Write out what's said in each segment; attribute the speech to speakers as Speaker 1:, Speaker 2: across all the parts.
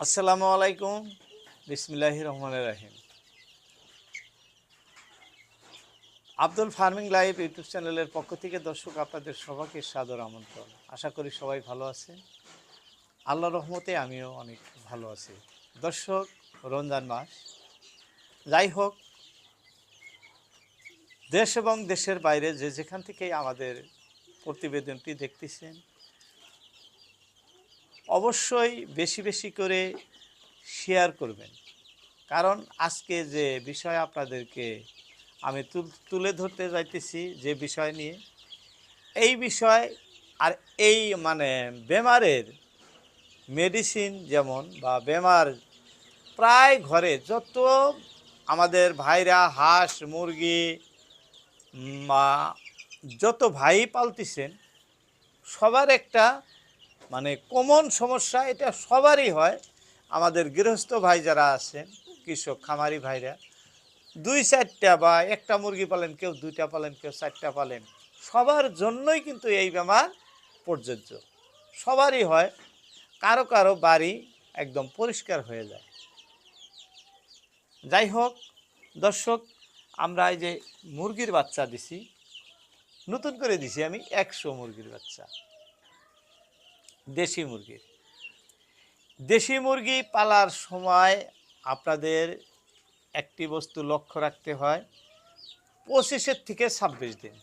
Speaker 1: আসসালামু আলাইকুম। বিসমিল্লাহ রহমান রাহিম। আব্দুল ফার্মিং লাইভ ইউটিউব চ্যানেলের পক্ষ থেকে দর্শক আপনাদের সবাইকে সাদর আমন্ত্রণ। আশা করি সবাই ভালো আছেন। আল্লাহ রহমতে আমিও অনেক ভালো আছি। দর্শক, রমজান মাস। যাই হোক, দেশ এবং দেশের বাইরে যে যেখান থেকেই আমাদের প্রতিবেদনটি দেখতেছেন অবশ্যই বেশি বেশি করে শেয়ার করবেন। কারণ আজকে যে বিষয় আপনাদেরকে আমি তুল- ধরতে যাইতেছি যে বিষয় নিয়ে, এই বিষয় আর এই মানে বেমারের মেডিসিন যেমন বা বেমার প্রায় ঘরে যত আমাদের ভাইরা, হাঁস, মুরগি যত ভাই পালতেছেন, সবার একটা মানে কমন সমস্যা, এটা সবারই হয়। আমাদের গৃহস্থ ভাই যারা আছেন, কৃষক, খামারি ভাইরা, দুই চারটা বা একটা মুরগি পালেন কেউ, দুইটা পালেন কেউ, চারটা পালেন, সবার জন্যই কিন্তু এই বেমার প্রযোজ্য। সবারই হয়, কারও কারও বাড়ি একদম পরিষ্কার হয়ে যায়। যাই হোক, দর্শক, আমরা এই যে মুরগির বাচ্চা দিছি, নতুন করে দিছি আমি একশো মুরগির বাচ্চা। দেশি মুরগির দেশি মুরগি পালার সময় আপনাদের একটি বস্তু লক্ষ্য রাখতে হয়, পঁচিশের থেকে ছাব্বিশ দিন।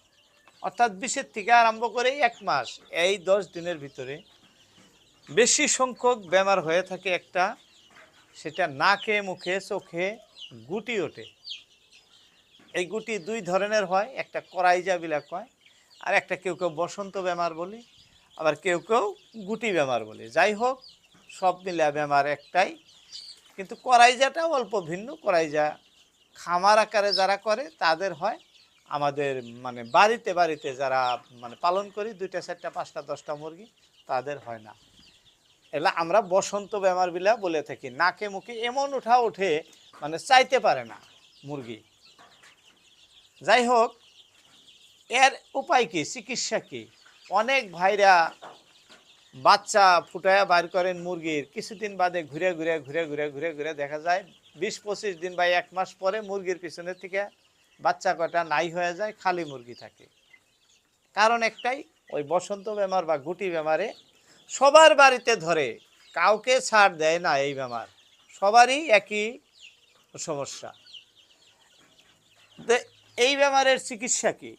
Speaker 1: অর্থাৎ বিশের থেকে আরম্ভ করে এক মাস, এই দশ দিনের ভিতরে বেশি সংখ্যক বেমার হয়ে থাকে একটা, সেটা নাকে, মুখে, চোখে গুটি ওঠে। এই গুটি দুই ধরনের হয়, একটা করাইজা বিলাক হয়, আর একটা কেউ কেউ বসন্ত বেমার বলি। আবার কেউ কেউ গুটি বেমার বলে। যাই হোক, সব মিলে বেমার একটাই। কিন্তু করাইজাটাও অল্প ভিন্ন। করাইজা খামার আকারে যারা করে, তাদের হয় আমাদের মানে বাড়িতে বাড়িতে যারা মানে পালন করি, দুইটা, চারটা, পাঁচটা, দশটা মুরগি, তাদের হয় না। এলা আমরা বসন্ত বেমার বিলা বলে থাকি। নাকে মুখে এমন উঠা ওঠে মানে চাইতে পারে না মুরগি। যাই হোক, এর উপায় কি? চিকিৎসা কি? অনেক ভাইরা বাচ্চা ফুটায়া বার করেন মুরগির। কিছুদিন বাদে ঘুরে ঘুরে ঘুরে ঘুরে ঘুরে ঘুরে দেখা যায়, বিশ পঁচিশ দিন বা এক মাস পরে মুরগির পিছনের থেকে বাচ্চা কটা নাই হয়ে যায়, খালি মুরগি থাকে। কারণ একটাই, ওই বসন্ত বেমার বা গুটি বেমারে সবার বাড়িতে ধরে, কাউকে ছাড় দেয় না এই বেমার। সবারই একই সমস্যা। এই বেমারের চিকিৎসা কি?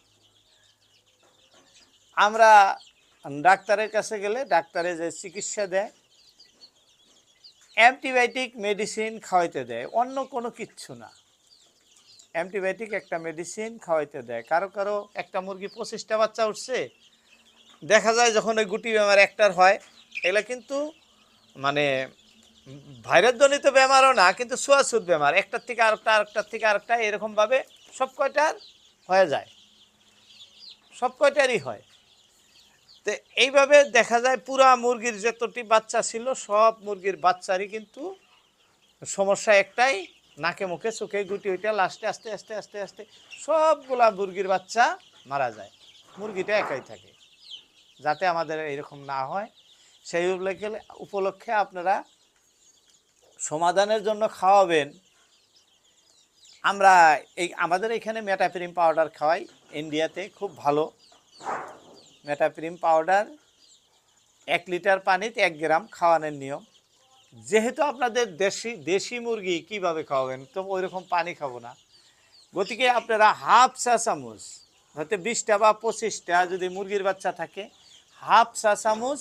Speaker 1: আমরা ডাক্তারের কাছে গেলে ডাক্তারে যে চিকিৎসা দেয়, অ্যান্টিবায়োটিক মেডিসিন খাওয়াইতে দেয়, অন্য কোনো কিচ্ছু না। অ্যান্টিবায়োটিক একটা মেডিসিন খাওয়াইতে দেয়। কারও কারও একটা মুরগি পঁচিশটা বাচ্চা উঠছে, দেখা যায় যখন ওই গুটি বেমার একটার হয়, এগুলা কিন্তু মানে ভাইরাস জনিত বেমারও না, কিন্তু ছোঁয়াছুত বেমার, একটার থেকে আরেকটা, আরেকটার থেকে আরেকটা, এরকমভাবে সব কয়টার হয়ে যায়। সব কয়টারই হয়। তো এইভাবে দেখা যায় পুরা মুরগির যতটি বাচ্চা ছিল, সব মুরগির বাচ্চারই কিন্তু সমস্যা একটাই, নাকে মুখে চোখে গুটি ওইটা, লাস্টে আস্তে আস্তে আস্তে আস্তে সবগুলা মুরগির বাচ্চা মারা যায়। মুরগিটা একাই থাকে, যাতে আমাদের এরকম না হয়। সেই উপলক্ষে উপলক্ষে আপনারা সমাধানের জন্য খাওয়াবেন। আমরা এই, আমাদের এখানে মেটাপ্রিম পাউডার খাওয়াই, ইন্ডিয়াতে খুব ভালো। মেটাপ্রিম পাউডার, এক লিটার পানিতে এক গ্রাম খাওয়ানোর নিয়ম। যেহেতু আপনাদের দেশি দেশি মুরগি কীভাবে খাওয়াবেন? তো ওই রকম পানি খাব না। গতিকে আপনারা হাফ চা চামচ, হয়তো বিশটা বা পঁচিশটা যদি মুরগির বাচ্চা থাকে, হাফ চা চামচ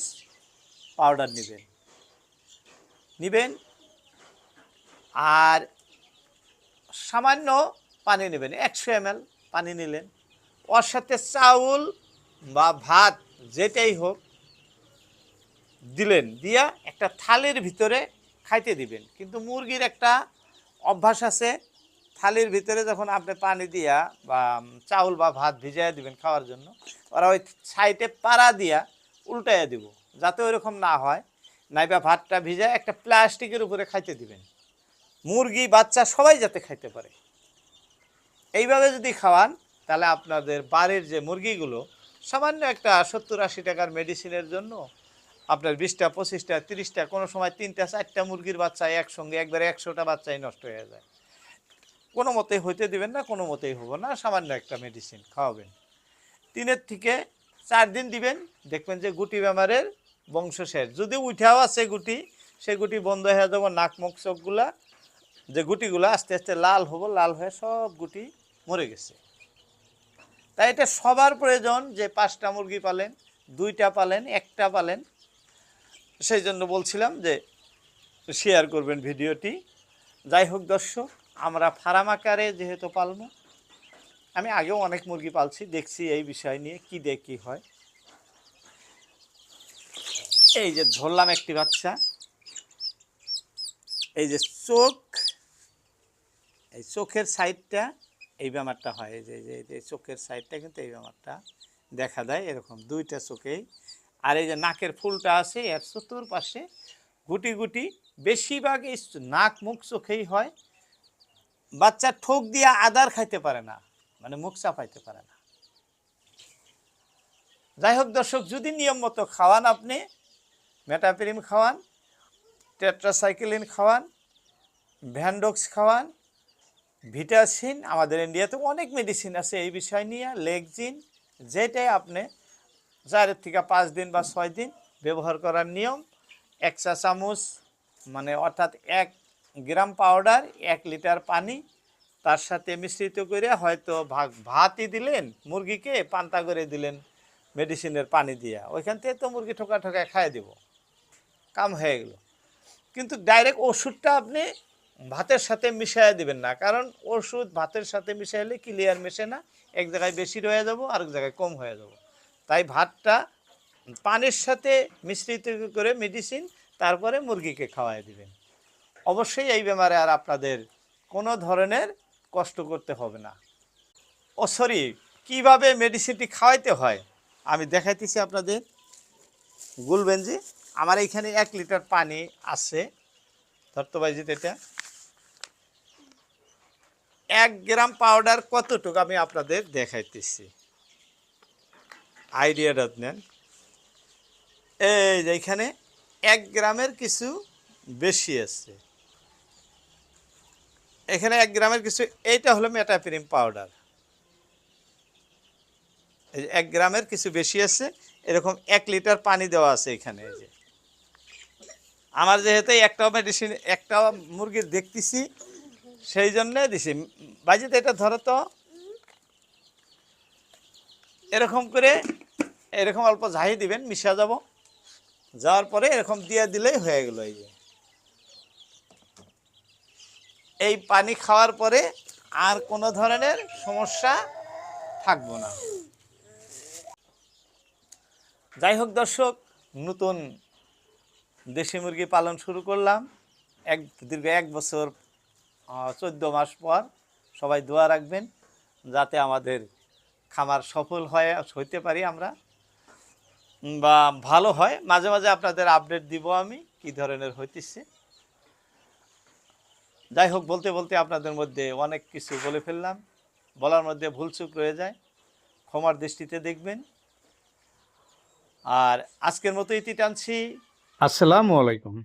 Speaker 1: পাউডার নেবেন। নেবেন আর সামান্য পানি নেবেন। একশো এম পানি নিলেন। ওর সাথে চাউল বা ভাত যেটাই হোক দিলেন, দিয়া একটা থালির ভিতরে খাইতে দিবেন। কিন্তু মুরগির একটা অভ্যাস আছে, থালির ভিতরে যখন আপনি পানি দিয়া বা চাউল বা ভাত ভিজাইয়া দিবেন খাওয়ার জন্য, ওরা ওই সাইডে পাড়া দিয়া উল্টাইয়া দিব, যাতে ওইরকম না হয়। নাইবা ভাতটা ভিজায় একটা প্লাস্টিকের উপরে খাইতে দিবেন। মুরগি, বাচ্চা সবাই যাতে খাইতে পারে। এইভাবে যদি খাওয়ান, তাহলে আপনাদের বাড়ির যে মুরগিগুলো সামান্য একটা সত্তর আশি টাকার মেডিসিনের জন্য আপনার বিশটা, পঁচিশটা, তিরিশটা, কোনো সময় তিনটা, চারটা মুরগির বাচ্চা একসঙ্গে, একবারে একশোটা বাচ্চাই নষ্ট হয়ে যায়। কোনো মতেই হইতে দিবেন না, কোনো মতেই হব না, সামান্য একটা মেডিসিন খাওয়াবেন। তিনের থেকে চার দিন দিবেন, দেখবেন যে গুটি বেমারের বংশ শেষ। যদি উঠাও আছে গুটি, সে গুটি বন্ধ হয়ে যাব, নাক, মুখ, চোখগুলা, যে গুটিগুলো আস্তে আস্তে লাল হব, লাল হয়ে সব গুটি মরে গেছে। তাই এটা সবার প্রয়োজন যে পাঁচটা মুরগি পালেন, দুইটা পালেন, একটা পালেন। সেই জন্য বলছিলাম যে শেয়ার করবেন ভিডিওটি। যাই হোক দর্শক, আমরা ফার্ম আকারে যেহেতু পালবো, আমি আগেও অনেক মুরগি পালছি, দেখছি এই বিষয় নিয়ে কি কি হয়। এই যে ধরলাম একটি বাচ্চা, এই যে চোখ, এই চোখের সাইডটা এই ব্যামারটা হয়, যে, যে- চোখের সাইডটা কিন্তু এই ব্যামারটা দেখা দেয় এরকম দুইটা চোখেই। আর এই যে নাকের ফুলটা আছে, এর চতুর পাশে গুটি গুটি বেশিরভাগ এই নাক, মুখ চোখেই হয়। বাচ্চা ঠোক দিয়ে আদার খাইতে পারে না মানে মুখ চাপাইতে পারে না। যাই হোক দর্শক, যদি নিয়ম মতো খাওয়ান আপনি, মেটাপিরিম খাওয়ান, টেট্রাসাইক্লিন খাওয়ান, ভ্যান্ডক্স খাওয়ান ভিটাসিন, আমাদের ইন্ডিয়াতে অনেক মেডিসিন আছে এই বিষয় নিয়ে লেগজিন যেটাই আপনি চার থেকে পাঁচ দিন বা ছয় দিন ব্যবহার করার নিয়ম। এক চা চামচ মানে অর্থাৎ এক গ্রাম পাউডার এক লিটার পানি, তার সাথে মিশ্রিত করে হয়তো ভাগ ভাতই দিলেন, মুরগিকে পান্তা করে দিলেন মেডিসিনের পানি দিয়া। ওইখান থেকে তো মুরগি ঠোকা ঠোকা খাইয়ে দেব। কাম হয়ে গেল। কিন্তু ডাইরেক্ট ওষুধটা আপনি ভাতের সাথে মিশাইয়া দিবেন না। কারণ ওষুধ ভাতের সাথে মিশাইলে ক্লিয়ার মেশে না, এক জায়গায় বেশি রয়ে যাব, আরেক জায়গায় কম হয়ে যাব। তাই ভাতটা পানির সাথে মিশ্রিত করে মেডিসিন তারপরে মুরগিকে খাওয়াই দিবেন। অবশ্যই এই বেমারে আর আপনাদের কোনো ধরনের কষ্ট করতে হবে না। ও সরি, কীভাবে মেডিসিনটি খাওয়াইতে হয়? আমি দেখাইতেছি আপনাদের। বলবেন যে আমার এইখানে এক লিটার পানি আছে। ধরতে পারছি এটা। এক গ্রাম পাউডার কতটুকু আমি আপনাদের দেখাইতেছি? আইডিয়াটা নেন। এই যে এখানে এক গ্রামের কিছু বেশি আছে। এখানে এক গ্রামের কিছু, এইটা হলো মেটাপিরিম পাউডার এই এক গ্রামের কিছু বেশি আছে, এরকম এক লিটার পানি দেওয়া আছে এখানে, এই যে। আমার যেহেতু একটাও মেডিসিন একটা মুরগির দেখতেছি সেই জন্য দিছি। বাজিতে এটা ধরো তো। এরকম করে এরকম অল্প ঝাহি দিবেন মিশা যাব। যাওয়ার পরে এরকম দিয়ে দিলেই হয়ে গেল এই যে। এই পানি খাওয়ার পরে আর কোনো ধরনের সমস্যা থাকব না। যাই হোক দর্শক, নতুন দেশি মুরগি পালন শুরু করলাম। এক দীর্ঘ এক বছর চোদ্দ মাস পর সবাই দোয়া রাখবেন যাতে আমাদের খামার সফল হয়, হইতে পারি আমরা। বা ভালো হয়। মাঝে মাঝে আপনাদের আপডেট দিব আমি কি ধরনের হইতেছে। যাই হোক, বলতে বলতে আপনাদের মধ্যে অনেক কিছু বলে ফেললাম। বলার মধ্যে ভুলচুক রয়ে যায়। ক্ষমার দৃষ্টিতে দেখবেন। আর আজকের মতো ইতি টানছি।
Speaker 2: আসসালামু আলাইকুম।